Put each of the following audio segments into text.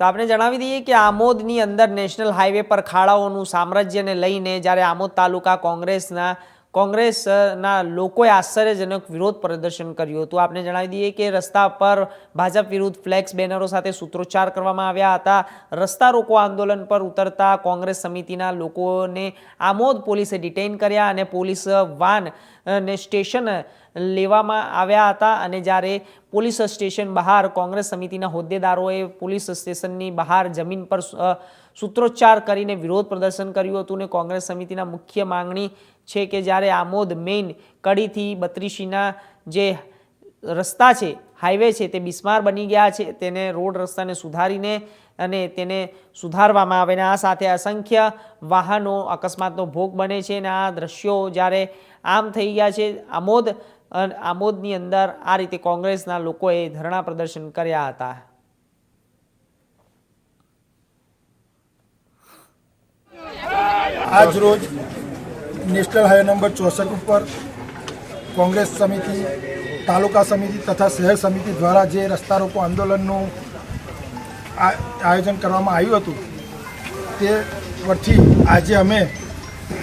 તો આપણે જણાવી દઈએ કે આમોદની અંદર નેશનલ હાઈવે પર ખાડાઓનું સામ્રાજ્યને લઈને જ્યારે આમોદ તાલુકા કોંગ્રેસના કોંગ્રેસના લોકોએ આશ્ચર્યજનક વિરોધ પ્રદર્શન કર્યું હતું. આપણે જણાવી દઈએ કે રસ્તા પર ભાજપ વિરુદ્ધ ફ્લેક્સ બેનરો સાથે સૂત્રોચ્ચાર કરવામાં આવ્યા હતા. રસ્તા રોકો આંદોલન પર ઉતરતા કોંગ્રેસ સમિતિના લોકોને આમોદ પોલીસે ડિટેઇન કર્યા અને પોલીસ વાન ને સ્ટેશન લેવામાં આવ્યા હતા અને જ્યારે પોલીસ સ્ટેશન બહાર કોંગ્રેસ સમિતિના હોદ્દેદારોએ પોલીસ સ્ટેશનની બહાર જમીન પર સૂત્રોચ્ચાર કરીને વિરોધ પ્રદર્શન કર્યું હતું અને કોંગ્રેસ સમિતિના મુખ્ય માંગણી છે કે જ્યારે આમોદ મેઇન કડીથી બત્રીસીના જે રસ્તા છે, હાઈવે છે તે બિસ્માર બની ગયા છે, તેને રોડ રસ્તાને સુધારીને અને તેને સુધારવામાં આવે અને આ સાથે અસંખ્ય વાહનો અકસ્માતનો ભોગ બને છે અને આ દ્રશ્યો જ્યારે આમ થઈ ગયા છે, આમોદ આમોદની અંદર આ રીતે કોંગ્રેસના લોકોએ ધરણા પ્રદર્શન કર્યા હતા. આજ રોજ નેશનલ હાઈવે નંબર ચોસઠ ઉપર કોંગ્રેસ સમિતિ, તાલુકા સમિતિ તથા શહેર સમિતિ દ્વારા જે રસ્તા રોકો આંદોલનનું આયોજન કરવામાં આવ્યું હતું, તે પરથી આજે અમે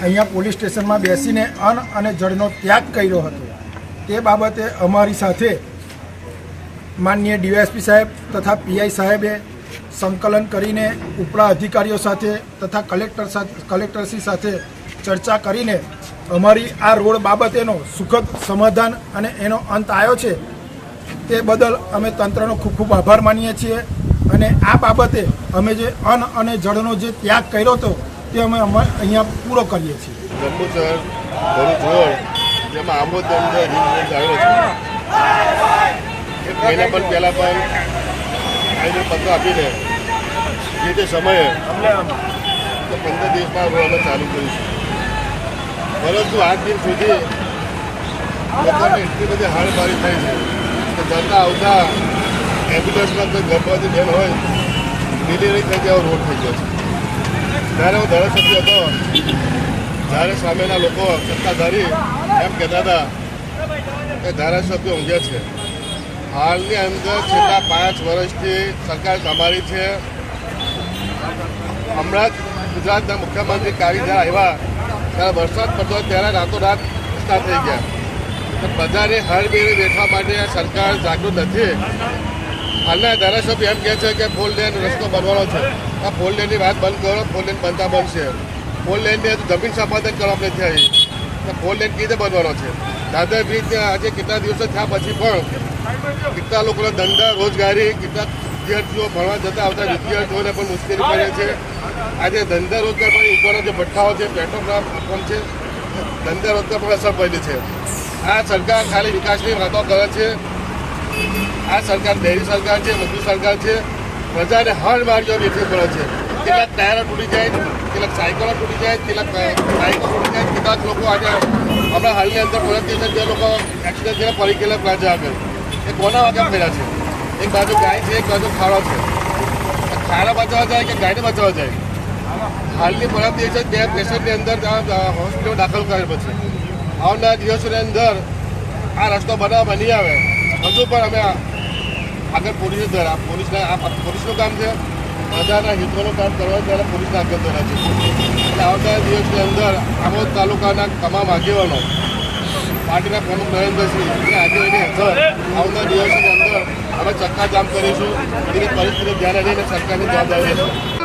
અહીંયા પોલીસ સ્ટેશનમાં બેસીને અન્ન અને જળનો ત્યાગ કર્યો હતો. તે બાબતે અમારી સાથે માનનીય ડીવાયએસપી સાહેબ તથા પીઆઈ સાહેબે સંકલન કરીને ઉપલા અધિકારીઓ સાથે તથા કલેક્ટર સાથે કલેક્ટરશ્રી સાથે ચર્ચા કરીને અમારી આ રોડ બાબતેનો સુખદ સમાધાન અને એનો અંત આવ્યો છે તે બદલ અમે તંત્રનો ખૂબ ખૂબ આભાર માનીએ છીએ અને આ બાબતે અમે જે અન્ન અને જળનો જે ત્યાગ કર્યો હતો તે અમે અહીંયા પૂરો કરીએ છીએ. જેમાં આમોદ અંદર રિંગ આવ્યો છે. એક મહિના પણ પહેલાં પણ આયોજન પત્ર આપીને જે તે સમયે તો પંદર દિવસમાં અમે ચાલુ કરીશું પરંતુ આજ દિન સુધી લોકોને એટલી બધી હાડમારી થઈ છે કે જતા આવતા એમ્બ્યુલન્સમાં કોઈ ગર્ભવતી બેન હોય ડિલિવરી થઈ જાય રોડ થઈ ગયો છે. ત્યારે હું ધારાસભ્ય હતો. જ્યારે સામેના લોકો સત્તાધારી એમ કહેતા હતા કે ધારાસભ્ય ઊંઘે છે. હાલની અંદર છેલ્લા પાંચ વર્ષથી સરકાર તમારી છે. હમણાં જ ગુજરાતના મુખ્યમંત્રી જ્યારે આવ્યા. ત્યારે વરસાદ પડતો ત્યારે રાતોરાત રસ્તા થઈ ગયા. બધાને હરબેરે બેઠવા માટે સરકાર જાગૃત નથી. હાલના ધારાસભ્ય એમ કહે છે કે ફોર લેન રસ્તો બનવાનો છે. આ ફોર લેનની વાત બંધ કરો ફોર લેન બનતા બનશે. ફોર લેનની જમીન સંપાદન કરવા આપણે તો ફોર લેન કેવી રીતે બનવાનો છે? દાદર બ્રિજ આજે કેટલા દિવસો થયા પછી પણ કેટલા લોકોના ધંધા, રોજગારી, કેટલા વિદ્યાર્થીઓ ભણવા જતા આવતા વિદ્યાર્થીઓને પણ મુશ્કેલી પડે છે. આજે ધંધા રોજગાર પણ ઈંટોના જે ભઠ્ઠાઓ છે પેટ્રોલ પંપ છે, ધંધા રોજગાર પર અસર પડી છે. આ સરકાર ખાલી વિકાસની વાતો કરે છે. આ સરકાર ડેરી સરકાર છે, મજૂર સરકાર છે. પ્રજાને હર માર્ગો વેચવી પડે છે. કેટલાક ટાયરો તૂટી જાય. કેટલાક સાયકલો તૂટી જાય કેટલાક બાઇકો તૂટી જાય. કેટલાક લોકો આજે હમણાં હાલની અંદર થોડા છે જે લોકો એક્સિડન્ટ થયેલા પડી ગયેલા પ્લાઝા આગળ. એ કોના વાગ્યા ફર્યા છે? એક બાજુ ગાય છે, એક બાજુ ખાડો છે. ખાડા બચાવવા જાય કે ગાયને બચાવવા જાય? હાલની પરમ દિવસે બે પેશન્ટની અંદર હોસ્પિટલ દાખલ કરે પછી. આવનાર દિવસોની અંદર આ રસ્તો બનાવવામાં નહીં આવે. હજુ પણ અમે આગળ પોલીસ દ્વારા, પોલીસના આ પોલીસનું કામ છે. પ્રજાના હિતોનું કામ કરવા ત્યારે પોલીસને આગળ ધરા છે. એટલે આવતા દિવસની અંદર આમોદ તાલુકાના તમામ આગેવાનો, પાર્ટીના પ્રમુખ નરેન્દ્રસિંહ, અને આગેવાની હેઠળ આવનાર દિવસની અંદર અમે ચક્કાજામ કરીશું. એની પરિસ્થિતિ ધ્યાને લઈને સરકારની જવાબદારી લેશું